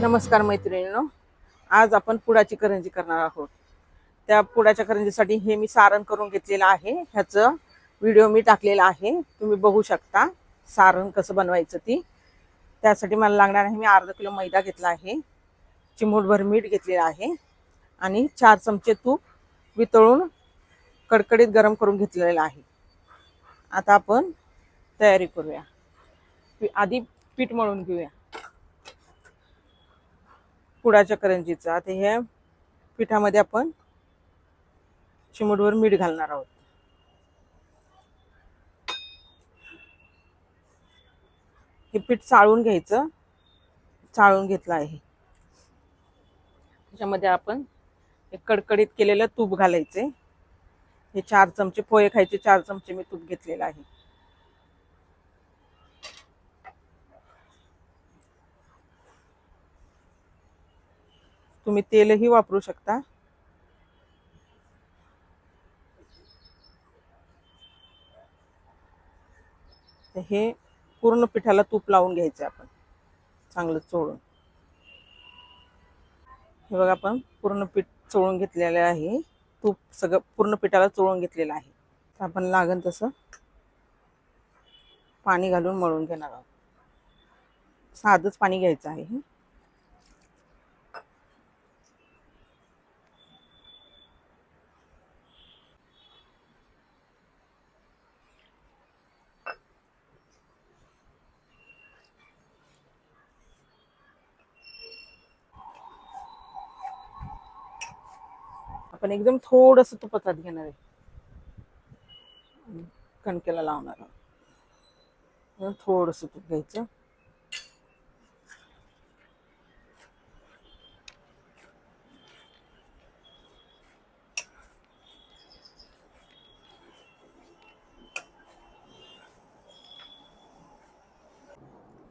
नमस्कार मैत्रिणींनो. आज आपण पुडाची करंजी करणार आहोत. त्या पुडाच्या करंजीसाठी हे मी सारण करून घेतलेलं आहे. ह्याचं व्हिडिओ मी टाकलेला आहे. तुम्ही बघू शकता सारण कसं बनवायचं ती. त्यासाठी मला लागणार आहे मी अर्धा किलो मैदा घेतला आहे. चिमूटभर मीठ घेतलेलं आहे. आणि चार चमचे तूप वितळून कडकडीत गरम करून घेतलेलं आहे. आता आपण तयारी करूया. आधी पीठ मळून घेऊया. पुडाच्या करंजीचं. आता ह्या पिठामध्ये आपण चिमूटभर मीठ घालणार आहोत. हे पीठ चाळून घ्यायचं. चाळून घेतलं आहे. त्याच्यामध्ये आपण एक कडकडीत केलेलं तूप घालायचे. हे चार चमचे पोहे खायचे चार चमचे मी तूप घेतलेलं आहे. तुम्ही तेलही वापरू शकता. हे पूर्ण पिठाला तूप लावून घ्यायचं आपण. चांगलं चोळून. हे बघा आपण पूर्ण पीठ चोळून घेतलेलं आहे. तूप सगळं पूर्ण पिठाला चोळून घेतलेलं आहे. तर आपण लागन तसं पाणी घालून मळून घेणार आहोत. साधंच पाणी घ्यायचं आहे आपण एकदम थोडस तुपात घेणार आहे. कणकेला लावणार आहोत. थोडस तूप घ्यायचं.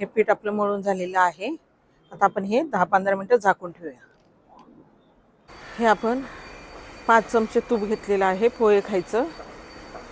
हे पीठ आपलं मळून झालेलं आहे. आता आपण हे दहा पंधरा मिनटं झाकून ठेवूया. हे आपण पाच चमचे तूप घेतलेलं आहे पोहे खायचं.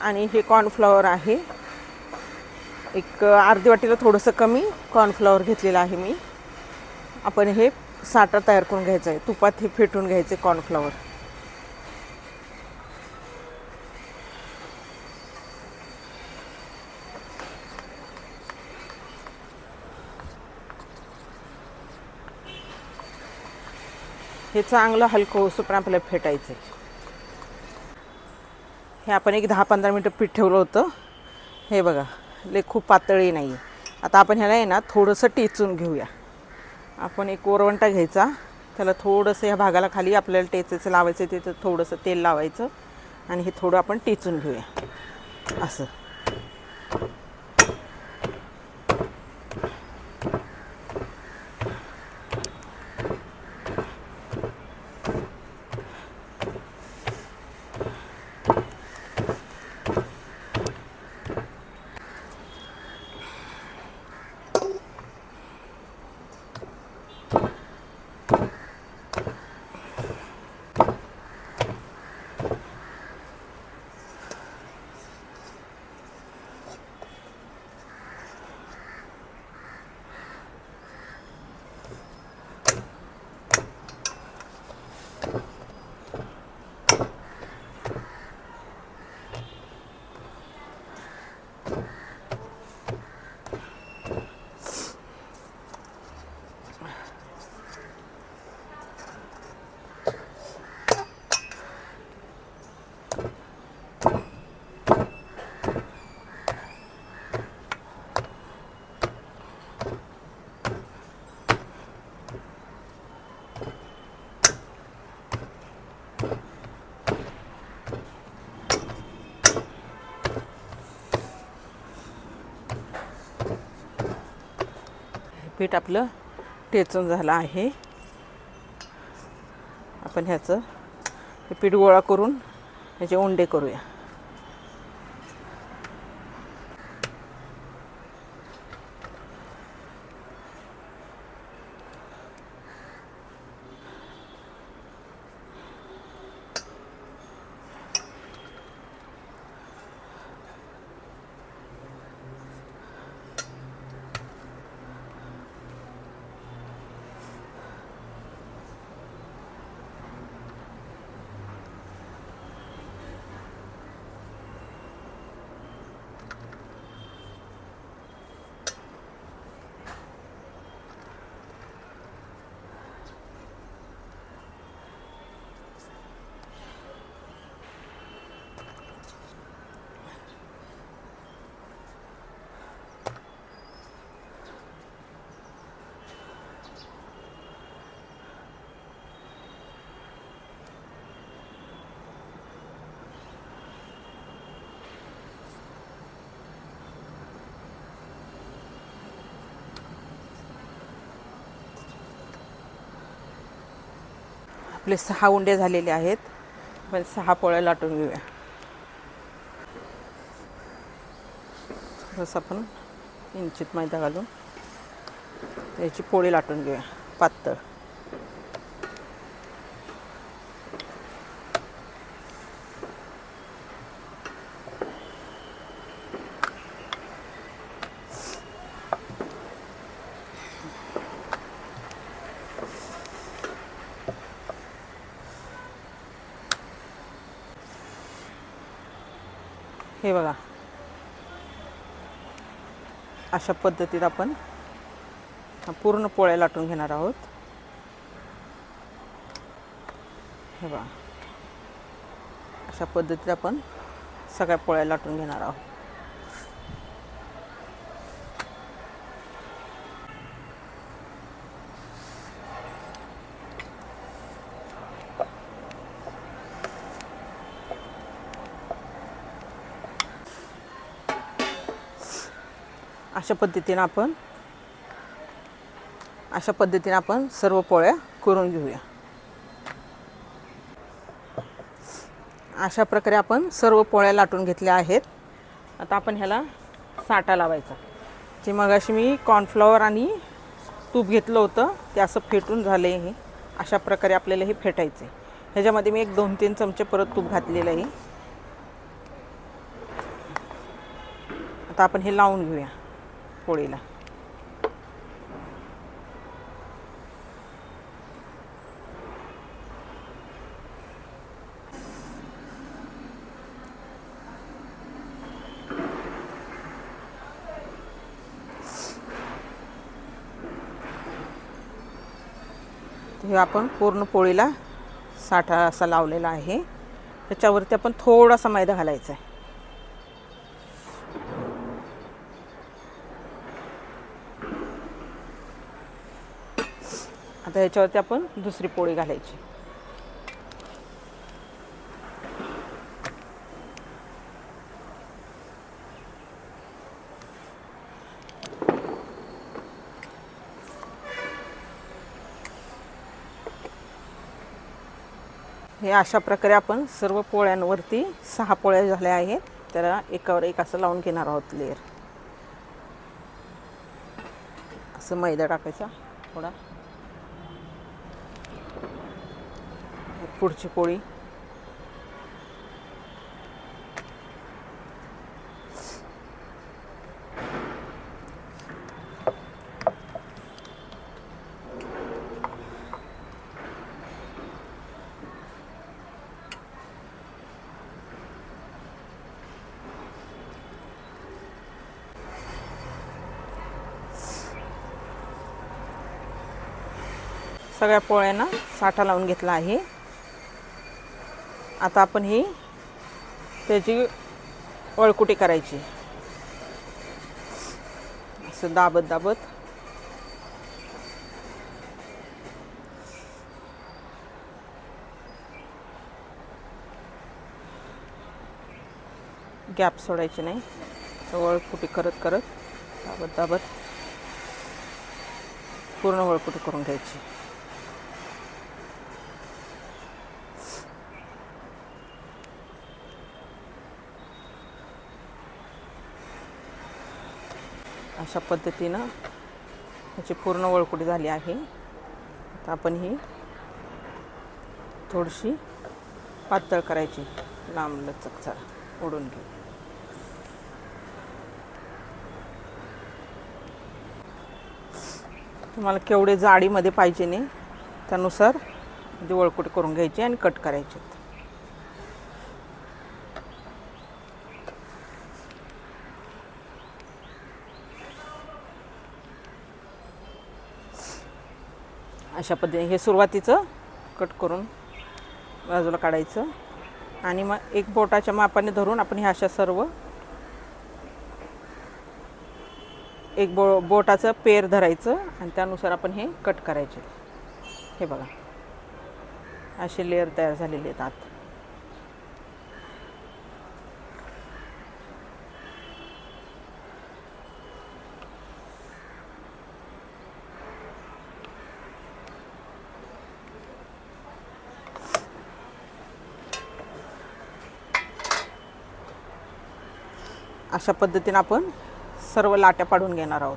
आणि हे कॉर्नफ्लॉवर आहे. एक अर्धी वाटीला थोडंसं कमी कॉर्नफ्लॉवर घेतलेलं आहे मी. आपण हे साठा तयार करून घ्यायचं आहे. तुपात हे फेटून घ्यायचे कॉर्नफ्लॉवर हे चांगलं हलकं होतं पण आपल्याला फेटायचं आहे. हे आपण एक दहा पंधरा मिनटं पीठ ठेवलं होतं. हे बघा ले खूप पातळी नाही आहे आता आपण ह्याला आहे ना थोडंसं टेचून घेऊया. आपण एक ओरवंटा घ्यायचा. त्याला थोडंसं ह्या भागाला खाली आपल्याला टेचायचं लावायचं तिथं थोडंसं तेल लावायचं. आणि हे थोडं आपण टेचून घेऊया. असं. पीठ आपलं टेचून झालं आहे. आपण ह्याचं पीठ गोळा करून ह्याचे उंडे करूया. आपले सहा उंडे झालेले आहेत. पण सहा पोळ्या लाटून घेऊया. जसं आपण इंचित मैदा घालून त्याची पोळी लाटून घेऊया. पातळ. हे बघा. अशा पद्धतीत आपण पूर्ण पोळ्या लाटून घेणार आहोत. हे बघा. अशा पद्धतीत आपण सगळ्या पोळ्या लाटून घेणार आहोत. अशा पद्धतीनं आपण अशा पद्धतीनं आपण सर्व पोळ्या करून घेऊया. अशा प्रकारे आपण सर्व पोळ्या लाटून घेतल्या आहेत. आता आपण ह्याला साठा लावायचा. जे मगाशी मी कॉर्नफ्लॉवर आणि तूप घेतलं होतं ते असं फेटून झालं आहे हे. अशा प्रकारे आपल्याला हे फेटायचं आहे ह्याच्यामध्ये मी एक दोन तीन चमचे परत तूप घातलेलं आहे. आता आपण हे लावून घेऊया. पोळीला. हे आपण पूर्ण पोळीला साठा असा लावलेला आहे. त्याच्यावरती आपण थोडासा मैदा घालायचा आहे. ह्याच्यावरती आपण दुसरी पोळी घालायची. हे अशा प्रकारे आपण सर्व पोळ्यांवरती सहा पोळ्या झाल्या आहेत. त्याला एकावर एक असं लावून घेणार आहोत लेअर असं मैदा टाकायचा थोडा. पुढची पोळी सगळ्या पोळ्यांना साठा लावून घेतला आहे. आता आपण ही त्याची वळकुटी करायची. असं दाबत दाबत. गॅप सोडायची नाही. वळकुटी करत करत दाबत दाबत. पूर्ण वळकुटी करून घ्यायची. अशा पद्धतीनं ह्याची पूर्ण वळकुटी झाली आहे. आता आपण ही थोडीशी पातळ करायची. लांब लचक जरा ओढून घेऊ. तुम्हाला केवढे जाडीमध्ये पाहिजे नाही त्यानुसार ती वळकुटी करून घ्यायची आणि कट करायची. अशा पद्धतीने हे सुरुवातीचं कट करून बाजूला काढायचं. आणि मग एक बोटाच्या मापाने धरून आपण ह्या अशा सर्व एक बो बोटाचं पेर धरायचं आणि त्यानुसार आपण हे कट करायचे. हे बघा. असे लेअर तयार झालेले आहेत आत. अशा पद्धतीने आपण सर्व लाट्या पाडून घेणार आहोत.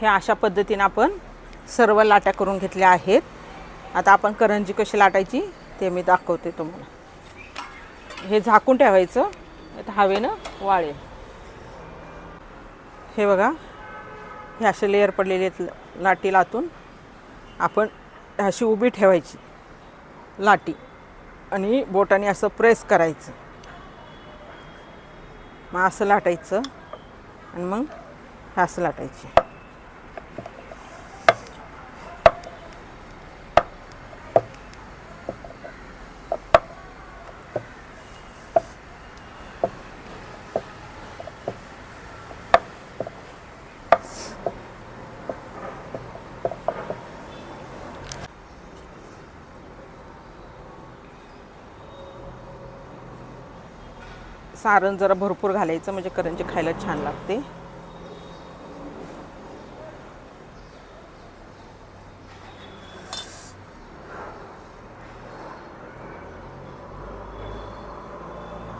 हे अशा पद्धतीने आपण सर्व लाट्या करून घेतल्या आहेत. आता आपण करंजी कशी लाटायची ते मी दाखवते तुम्हाला. हे झाकून ठेवायचं. आता हवेनं वाळेल. हे बघा हे असे लेअर पडलेले आहेत लाटी लातून आपण अशी उभी ठेवायची लाटी आणि बोटाने असं प्रेस करायचं. मग असं लाटायचं. आणि मग असं लाटायची. सारण जरा भरपूर घालायचं म्हणजे करंजी खायला छान लागते.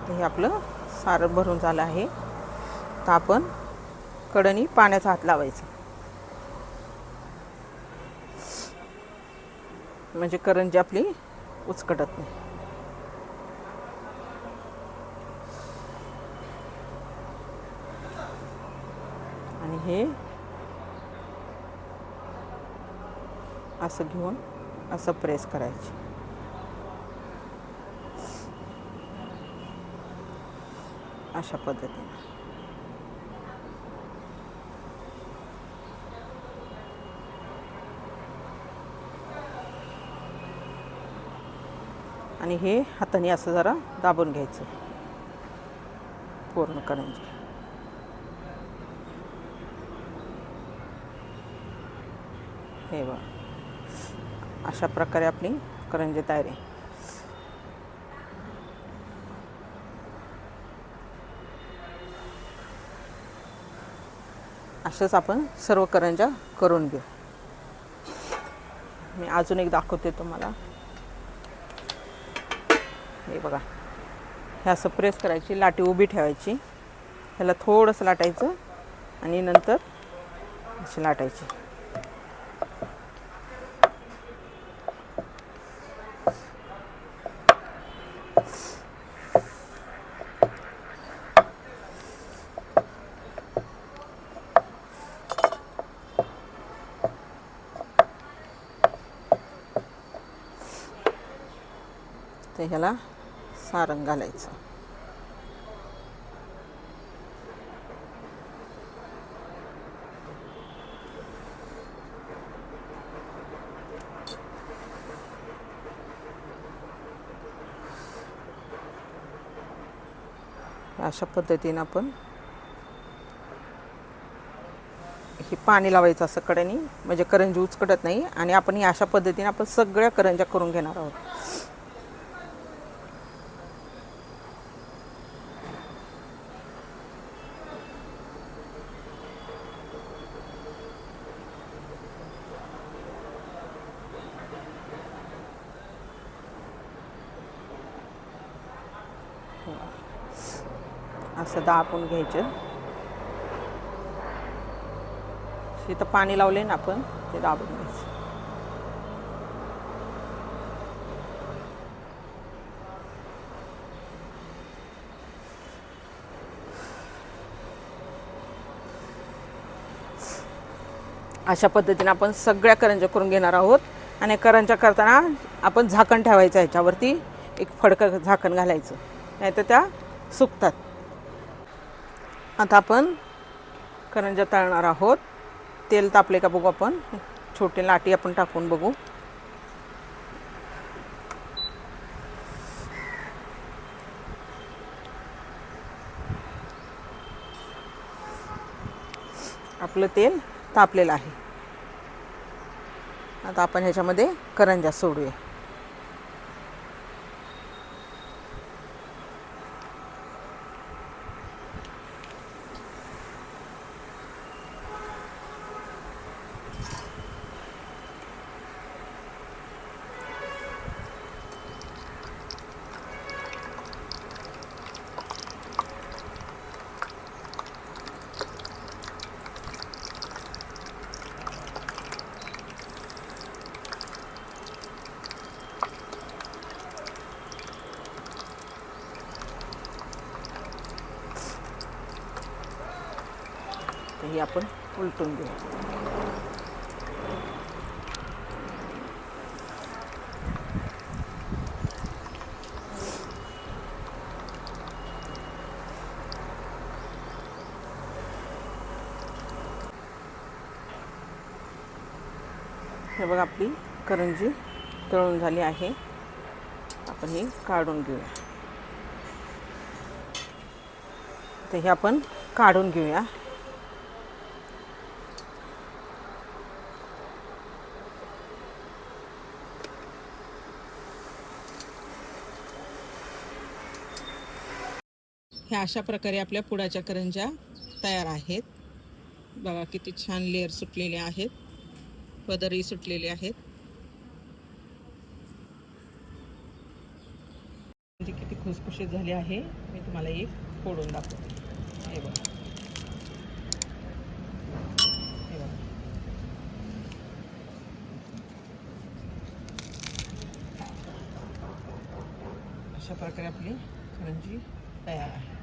हे आपलं सारण भरून झालं आहे. तर आपण कडणी पाण्याचा हात लावायचा. म्हणजे करंजी आपली उचकटत नाही आणि हे असं घेऊन असं प्रेस करायचे. अशा पद्धतीने. आणि हे हाताने असं जरा दाबून घ्यायचं. पूर्ण करंजी हे बघ अशा प्रकारे आपली करंजी तयार. आहे असंच आपण सर्व करंजा करून घेऊ. मी अजून एक दाखवते तुम्हाला. हे बघा. हे असं प्रेस करायची लाटी उभी ठेवायची. ह्याला थोडंसं लाटायचं आणि नंतर अशी लाटायची. तर ह्याला सारण घालायचं. अशा पद्धतीनं आपण हे पाणी लावायचं असं कडेनी म्हणजे करंजी उचकटत नाही आणि आपण अशा पद्धतीने आपण सगळ्या करंज्या करून घेणार आहोत असं दाबून घ्यायचं. तिथं पाणी लावले ना आपण ते दाबून घ्यायचं. अशा पद्धतीने आपण सगळ्या करंज्या करून घेणार आहोत. आणि करंज्या करताना आपण झाकण ठेवायचं ह्याच्यावरती एक फडकं झाकण घालायचं. नाहीतर त्या सुकतात. आता आपण करंज्या तळणार आहोत. तेल तापले का बघू आपण. छोटे लाटी आपण टाकून बघू. आपलं तेल तापलेलं आहे. आता आपण ह्याच्यामध्ये करंज्या सोडूया. ही आपण उलटून घेऊ. हे बघा आपली करंजी तळून झाली आहे. आपण हे काढून घेऊया. तर हे आपण काढून घेऊया. ह्या अशा प्रकारे आपल्या पुडाच्या करंज्या तयार आहेत. बघा किती छान लेअर सुटलेले आहेत. पदरही सुटलेले आहेत. म्हणजे किती खुसखुशीत झाली आहे. मी तुम्हाला एक फोडून दाखवते. हे बघा. हे बघा. अशा प्रकारे आपली करंजी तयार आहे.